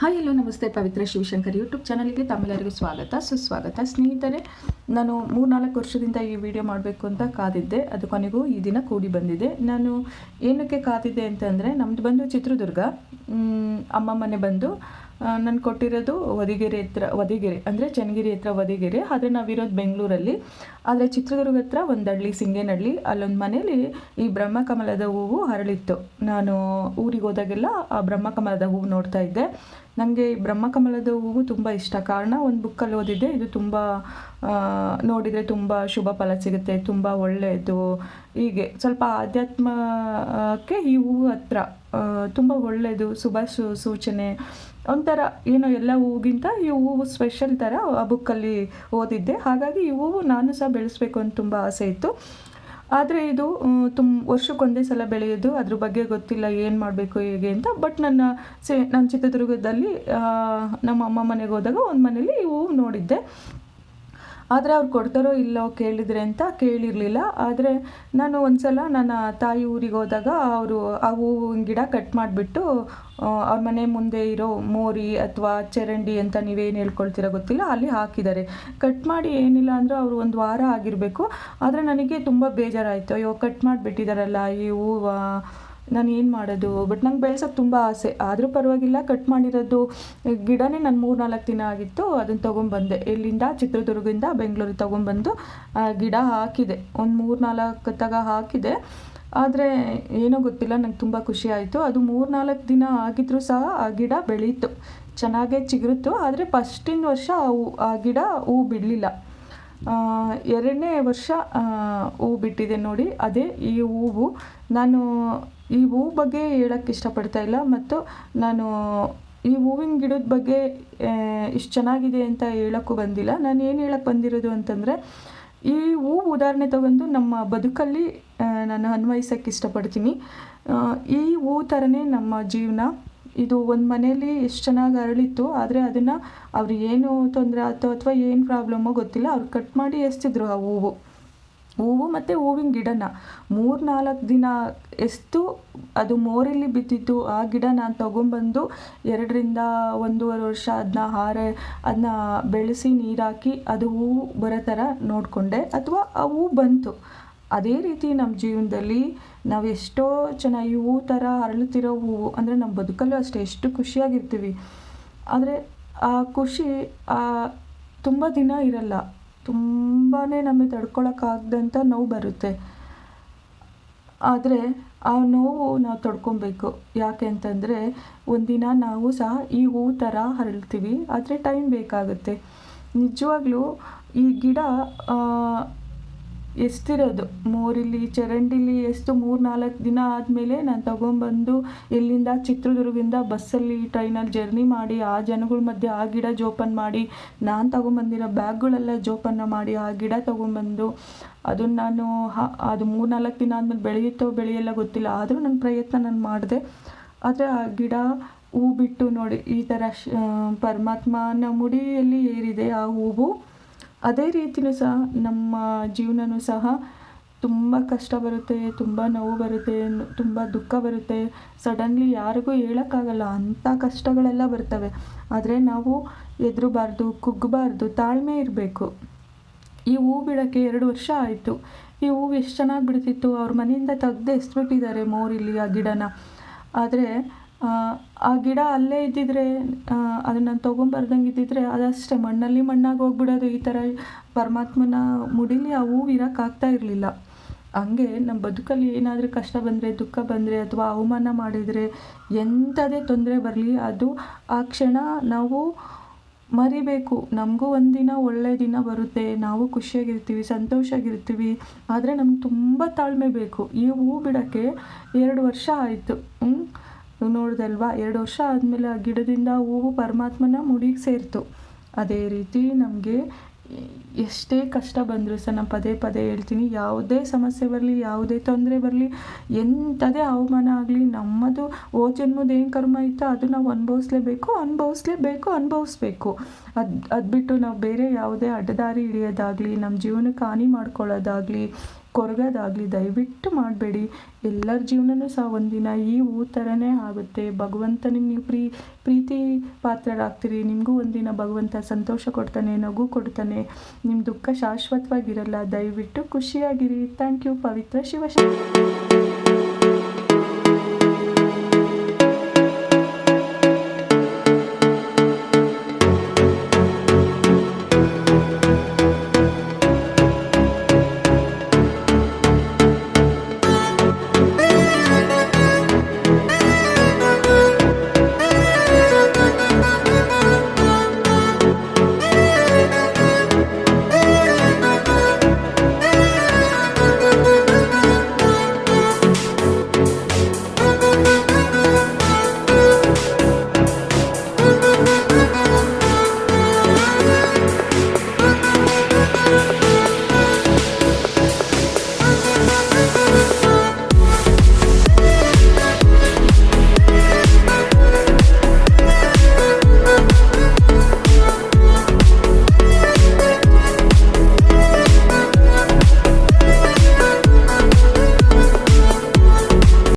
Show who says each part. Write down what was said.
Speaker 1: Hi hello ನಮಸ್ತೆ. ಪವಿತ್ರ Shivashankar YouTube ಚಾನಲ್ಗೆ ತಮ್ಮೆಲ್ಲರಿಗೂ ಸ್ವಾಗತ. ಸುಸ್ವಾಗತ. ಸ್ನೇಹಿತರೆ, ನಾನು ಮೂರ್ನಾಲ್ಕು ವರ್ಷದಿಂದ ಈ ವಿಡಿಯೋ ಮಾಡಬೇಕು ಅಂತ ಕಾದಿದ್ದೆ. ಅದು ಕೊನೆಗೂ ಈ ದಿನ ಕೂಡಿ ಬಂದಿದೆ. ನಾನು ಏನಕ್ಕೆ ಕಾದಿದ್ದೆ ಅಂತಂದರೆ ನಮ್ಮದು ಬಂದು ಚಿತ್ರದುರ್ಗ. ಅಮ್ಮ ಮನೆ ಬಂದು ನಾನು ಕೊಟ್ಟಿರೋದು ವದಿಗೆರೆ ಹತ್ರ, ವದಿಗೆರೆ, ಅಂದರೆ ಚನ್ನಗಿರಿ ಹತ್ರ ವದಿಗೆರೆ. ಆದರೆ ನಾವಿರೋದು ಬೆಂಗಳೂರಲ್ಲಿ. ಆದರೆ ಚಿತ್ರದುರ್ಗ ಹತ್ರ ಒಂದು ಹಳ್ಳಿ, ಸಿಂಗೇನಹಳ್ಳಿ. ಅಲ್ಲೊಂದು ಮನೇಲಿ ಈ ಬ್ರಹ್ಮಕಮಲದ ಹೂವು ಹರಳಿತ್ತು ನಾನು ಊರಿಗೆ ಹೋದಾಗೆಲ್ಲ ಆ ಬ್ರಹ್ಮಕಮಲದ ಹೂವು ನೋಡ್ತಾ ಇದ್ದೆ. ನನಗೆ ಬ್ರಹ್ಮಕಮಲದ ಹೂವು ತುಂಬ ಇಷ್ಟ. ಕಾರಣ ಒಂದು ಬುಕ್ಕಲ್ಲಿ ಓದಿದ್ದೆ, ಇದು ತುಂಬ ನೋಡಿದರೆ ತುಂಬ ಶುಭ ಫಲ ಸಿಗುತ್ತೆ, ತುಂಬ ಒಳ್ಳೆಯದು. ಹೀಗೆ ಸ್ವಲ್ಪ ಆಧ್ಯಾತ್ಮಕ್ಕೆ ಈ ಹೂವು ಹತ್ರ ತುಂಬ ಒಳ್ಳೆಯದು, ಶುಭ ಸೂಚನೆ. ಒಂಥರ ಏನೋ ಎಲ್ಲ ಹೂವಿಗಿಂತ ಈ ಹೂವು ಸ್ಪೆಷಲ್ ಥರ ಆ ಬುಕ್ಕಲ್ಲಿ ಓದಿದ್ದೆ. ಹಾಗಾಗಿ ಈ ಹೂವು ನಾನು ಸಹ ಬೆಳೆಸ್ಬೇಕು ಅಂತ ತುಂಬ ಆಸೆ ಇತ್ತು. ಆದರೆ ಇದು ತುಂಬ ವರ್ಷಕ್ಕೊಂದೇ ಸಲ ಬೆಳೆಯೋದು. ಅದ್ರ ಬಗ್ಗೆ ಗೊತ್ತಿಲ್ಲ ಏನು ಮಾಡಬೇಕು, ಹೇಗೆ ಅಂತ. ಬಟ್ ನನ್ನ ಸೇ, ನನ್ನ ಚಿತ್ರದುರ್ಗದಲ್ಲಿ ನಮ್ಮ ಅಮ್ಮ ಮನೆಗೆ ಹೋದಾಗ ಒಂದು ಮನೇಲಿ ಇವು ನೋಡಿದ್ದೆ. ಆದರೆ ಅವ್ರು ಕೊಡ್ತಾರೋ ಇಲ್ಲೋ ಕೇಳಿದ್ರೆ ಅಂತ ಕೇಳಿರಲಿಲ್ಲ. ಆದರೆ ನಾನು ಒಂದು ಸಲ ನನ್ನ ತಾಯಿ ಊರಿಗೆ ಹೋದಾಗ ಅವರು ಆ ಹೂವಿನ ಗಿಡ ಕಟ್ ಮಾಡಿಬಿಟ್ಟು ಅವ್ರ ಮನೆ ಮುಂದೆ ಇರೋ ಮೋರಿ ಅಥವಾ ಚರಂಡಿ ಅಂತ ನೀವೇನು ಹೇಳ್ಕೊಳ್ತೀರ ಗೊತ್ತಿಲ್ಲ, ಅಲ್ಲಿ ಹಾಕಿದ್ದಾರೆ. ಕಟ್ ಮಾಡಿ ಏನಿಲ್ಲ ಅಂದರೆ ಅವರು ಒಂದು ವಾರ ಆಗಿರಬೇಕು. ಆದರೆ ನನಗೆ ತುಂಬ ಬೇಜಾರಾಯಿತು. ಅಯ್ಯೋ, ಕಟ್ ಮಾಡಿಬಿಟ್ಟಿದ್ದಾರಲ್ಲ ಈ ಹೂವು. ನಾನು ಏನು ಮಾಡೋದು? ಬಟ್ ನಂಗೆ ಬೆಳ್ಸೋಕ್ಕೆ ತುಂಬ ಆಸೆ. ಆದರೂ ಪರವಾಗಿಲ್ಲ ಕಟ್ ಮಾಡಿರೋದು ಗಿಡನೇ ನಾನು ಮೂರು ನಾಲ್ಕು ದಿನ ಆಗಿತ್ತು ಅದನ್ನು ತೊಗೊಂಬಂದೆ. ಎಲ್ಲಿಂದ? ಚಿತ್ರದುರ್ಗದಿಂದ ಬೆಂಗಳೂರಿಗೆ ತೊಗೊಂಬಂದು ಗಿಡ ಹಾಕಿದೆ. ಒಂದು ಮೂರು ನಾಲ್ಕು ತಗ ಹಾಕಿದೆ. ಆದರೆ ಏನೋ ಗೊತ್ತಿಲ್ಲ, ನಂಗೆ ತುಂಬ ಖುಷಿ ಆಯಿತು. ಅದು ಮೂರು ನಾಲ್ಕು ದಿನ ಆಗಿದ್ರೂ ಸಹ ಆ ಗಿಡ ಬೆಳೀತು. ಚೆನ್ನಾಗೇ ಚಿಗುರಿತು. ಆದರೆ ಫಸ್ಟಿನ ವರ್ಷ ಆ ಗಿಡ ಹೂ ಬಿಡಲಿಲ್ಲ. ಎರಡನೇ ವರ್ಷ ಹೂ ಬಿಟ್ಟಿದೆ ನೋಡಿ. ಅದೇ ಈ ಹೂವು ನಾನು ಈ ಹೂವು ಬಗ್ಗೆ ಹೇಳಕ್ಕೆ ಇಷ್ಟಪಡ್ತಾ ಇಲ್ಲ ಮತ್ತು ನಾನು ಈ ಹೂವಿನ ಗಿಡದ ಬಗ್ಗೆ ಇಷ್ಟು ಚೆನ್ನಾಗಿದೆ ಅಂತ ಹೇಳೋಕ್ಕೂ ಬಂದಿಲ್ಲ. ನಾನು ಏನು ಹೇಳಕ್ಕೆ ಬಂದಿರೋದು ಅಂತಂದರೆ, ಈ ಹೂವು ಉದಾಹರಣೆ ತಗೊಂಡು ನಮ್ಮ ಬದುಕಲ್ಲಿ ನಾನು ಅನ್ವಯಿಸೋಕ್ಕೆ ಇಷ್ಟಪಡ್ತೀನಿ. ಈ ಹೂ ಥರನೇ ನಮ್ಮ ಜೀವನ. ಇದು ಒಂದು ಮನೆಯಲ್ಲಿ ಎಷ್ಟು ಚೆನ್ನಾಗಿ ಅರಳಿತ್ತು, ಆದರೆ ಅದನ್ನು ಅವ್ರು ಏನು ತೊಂದರೆ ಆಯ್ತು ಅಥವಾ ಏನು ಪ್ರಾಬ್ಲಮ್ಮೋ ಗೊತ್ತಿಲ್ಲ, ಅವ್ರು ಕಟ್ ಮಾಡಿ ಎಸ್ತಿದ್ರು ಆ ಹೂವು. ಹೂವು ಮತ್ತು ಹೂವಿನ ಗಿಡನ. ಮೂರು ನಾಲ್ಕು ದಿನ ಎಷ್ಟು ಅದು ಮೋರಲ್ಲಿ ಬಿದ್ದಿತ್ತು ಆ ಗಿಡ ನಾನು ತೊಗೊಂಬಂದು ಎರಡರಿಂದ ಒಂದೂವರೆ ವರ್ಷ ಅದನ್ನ ಹಾರೆ ಅದನ್ನ ಬೆಳೆಸಿ ನೀರಾಕಿ ಅದು ಹೂವು ಬರೋ ಥರ ನೋಡಿಕೊಂಡೆ. ಅಥವಾ ಆ ಹೂವು ಬಂತು. ಅದೇ ರೀತಿ ನಮ್ಮ ಜೀವನದಲ್ಲಿ ನಾವು ಎಷ್ಟೋ ಚೆನ್ನಾಗಿ ಹೂವು ಥರ ಅರಳುತ್ತಿರೋ ಹೂವು ಅಂದರೆ ನಮ್ಮ ಬದುಕಲ್ಲೂ ಅಷ್ಟೇ ಎಷ್ಟು ಖುಷಿಯಾಗಿರ್ತೀವಿ. ಆದರೆ ಆ ಖುಷಿ ತುಂಬ ದಿನ ಇರಲ್ಲ. ತುಂಬಾ ನಮಗೆ ತಡ್ಕೊಳಕ್ಕಾಗ್ದಂಥ ನೋವು ಬರುತ್ತೆ. ಆದರೆ ಆ ನೋವು ನಾವು ತಡ್ಕೊಬೇಕು. ಯಾಕೆ ಅಂತಂದರೆ ಒಂದಿನ ನಾವು ಸಹ ಈ ಹೂವು ಥರ ಹರಳ್ತೀವಿ, ಆದರೆ ಟೈಮ್ ಬೇಕಾಗುತ್ತೆ. ನಿಜವಾಗ್ಲೂ ಈ ಗಿಡ ಎಷ್ಟಿರೋದು? ಮೋರಿಲಿ ಚರಂಡಿಲಿ ಎಷ್ಟು? ಮೂರು ನಾಲ್ಕು ದಿನ ಆದಮೇಲೆ ನಾನು ತಗೊಂಬಂದು ಎಲ್ಲಿಂದ? ಚಿತ್ರದುರ್ಗದಿಂದ ಬಸ್ಸಲ್ಲಿ ಟ್ರೈನಲ್ಲಿ ಜರ್ನಿ ಮಾಡಿ, ಆ ಜನಗಳ ಮಧ್ಯೆ ಆ ಗಿಡ ಜೋಪಾನ ಮಾಡಿ, ನಾನು ತಗೊಂಬಂದಿರೋ ಬ್ಯಾಗ್ಗಳೆಲ್ಲ ಜೋಪಾನ ಮಾಡಿ, ಆ ಗಿಡ ತಗೊಂಬಂದು, ಅದನ್ನು ನಾನು ಅದು ಮೂರು ನಾಲ್ಕು ದಿನ ಆದಮೇಲೆ ಬೆಳೆಯುತ್ತೋ ಬೆಳೆಯಲ್ಲ ಗೊತ್ತಿಲ್ಲ. ಆದರೂ ನನ್ನ ಪ್ರಯತ್ನ ನಾನು ಮಾಡಿದೆ. ಆದರೆ ಆ ಗಿಡ ಹೂ ಬಿಟ್ಟು ನೋಡಿ, ಈ ಥರ ಶ್ ಪರಮಾತ್ಮನ ಮುಡಿಯಲ್ಲಿ ಏರಿದೆ ಆ ಹೂವು. ಅದೇ ರೀತಿಯೂ ಸಹ ನಮ್ಮ ಜೀವನನೂ ಸಹ ತುಂಬ ಕಷ್ಟ ಬರುತ್ತೆ, ತುಂಬ ನೋವು ಬರುತ್ತೆ, ತುಂಬ ದುಃಖ ಬರುತ್ತೆ. ಸಡನ್ಲಿ ಯಾರಿಗೂ ಹೇಳೋಕ್ಕಾಗಲ್ಲ, ಅಂಥ ಕಷ್ಟಗಳೆಲ್ಲ ಬರ್ತವೆ. ಆದರೆ ನಾವು ಎದುರುಬಾರ್ದು, ಕುಗ್ಗಬಾರ್ದು, ತಾಳ್ಮೆ ಇರಬೇಕು. ಈ ಹೂ ಬಿಡೋಕ್ಕೆ ಎರಡು ವರ್ಷ ಆಯಿತು. ಈ ಹೂವು ಎಷ್ಟು ಚೆನ್ನಾಗಿ ಬಿಡ್ತಿತ್ತು, ಅವ್ರ ಮನೆಯಿಂದ ತೆಗ್ದು ಎಸ್ಬಿಟ್ಟಿದ್ದಾರೆ ಮೋರಿಲಿ ಆ ಗಿಡನ. ಆದರೆ ಆ ಗಿಡ ಅಲ್ಲೇ ಇದ್ದಿದ್ರೆ ಅದನ್ನು ನಾನು ತೊಗೊಂಬರ್ದಂಗೆ ಇದ್ದಿದ್ರೆ ಅದಷ್ಟೇ, ಮಣ್ಣಲ್ಲಿ ಮಣ್ಣಾಗಿ ಹೋಗ್ಬಿಡೋದು ಈ ಥರ ಪರಮಾತ್ಮನ ಮುಡಿಲಿ ಆ ಹೂವು ಇರೋಕ್ಕಾಗ್ತಾ ಇರಲಿಲ್ಲ. ಹಂಗೆ ನಮ್ಮ ಬದುಕಲ್ಲಿ ಏನಾದರೂ ಕಷ್ಟ ಬಂದರೆ, ದುಃಖ ಬಂದರೆ ಅಥವಾ ಅವಮಾನ ಮಾಡಿದರೆ ಎಂಥದೇ ತೊಂದರೆ ಬರಲಿ, ಅದು ಆ ಕ್ಷಣ ನಾವು ಮರಿಬೇಕು. ನಮಗೂ ಒಂದಿನ ಒಳ್ಳೆಯ ದಿನ ಬರುತ್ತೆ, ನಾವು ಖುಷಿಯಾಗಿರ್ತೀವಿ ಸಂತೋಷವಾಗಿರ್ತೀವಿ ಆದರೆ ನಮ್ಗೆ ತುಂಬ ತಾಳ್ಮೆ ಬೇಕು. ಈ ಹೂ ಬಿಡೋಕ್ಕೆ ಎರಡು ವರ್ಷ ಆಯಿತು. ನೋಡ್ದಲ್ವಾ? ಎರಡು ವರ್ಷ ಆದಮೇಲೆ ಆ ಗಿಡದಿಂದ ಹೂವು ಪರಮಾತ್ಮನ ಮುಡಿಗೆ ಸೇರ್ತು. ಅದೇ ರೀತಿ ನಮಗೆ ಎಷ್ಟೇ ಕಷ್ಟ ಬಂದರೂ ಸಹ ನಾನು ಪದೇ ಪದೇ ಹೇಳ್ತೀನಿ, ಯಾವುದೇ ಸಮಸ್ಯೆ ಬರಲಿ, ಯಾವುದೇ ತೊಂದರೆ ಬರಲಿ, ಎಂಥದೇ ಅವಮಾನ ಆಗಲಿ, ನಮ್ಮದು ಓ ಜನ್ಮದ ಏನು ಕರ್ಮ ಇತ್ತೋ ಅದು ನಾವು ಅನುಭವಿಸ್ಲೇಬೇಕು ಅನುಭವಿಸ್ಲೇಬೇಕು, ಅನುಭವಿಸ್ಬೇಕು. ಅದು ಅದು ಬಿಟ್ಟು ನಾವು ಬೇರೆ ಯಾವುದೇ ಅಡ್ಡದಾರಿ ಹಿಡಿಯೋದಾಗಲಿ, ನಮ್ಮ ಜೀವನಕ್ಕೆ ಹಾನಿ ಮಾಡ್ಕೊಳ್ಳೋದಾಗಲಿ ಕೊರಗೋದಾಗಲಿ, ದಯವಿಟ್ಟು ಮಾಡಬೇಡಿ. ಎಲ್ಲರ ಜೀವನನೂ ಸಹ ಒಂದಿನ ಈ ಹೂ ಥರನೇ ಆಗುತ್ತೆ. ಭಗವಂತನಿಗೆ ನೀವು ಪ್ರೀ, ಪ್ರೀತಿ ಪಾತ್ರರಾಗ್ತೀರಿ. ನಿಮಗೂ ಒಂದಿನ ಭಗವಂತ ಸಂತೋಷ ಕೊಡ್ತಾನೆ, ನಗು ಕೊಡ್ತಾನೆ. ನಿಮ್ಮ ದುಃಖ ಶಾಶ್ವತವಾಗಿರಲ್ಲ. ದಯವಿಟ್ಟು ಖುಷಿಯಾಗಿರಿ. Thank you, Pavithra Shivashankar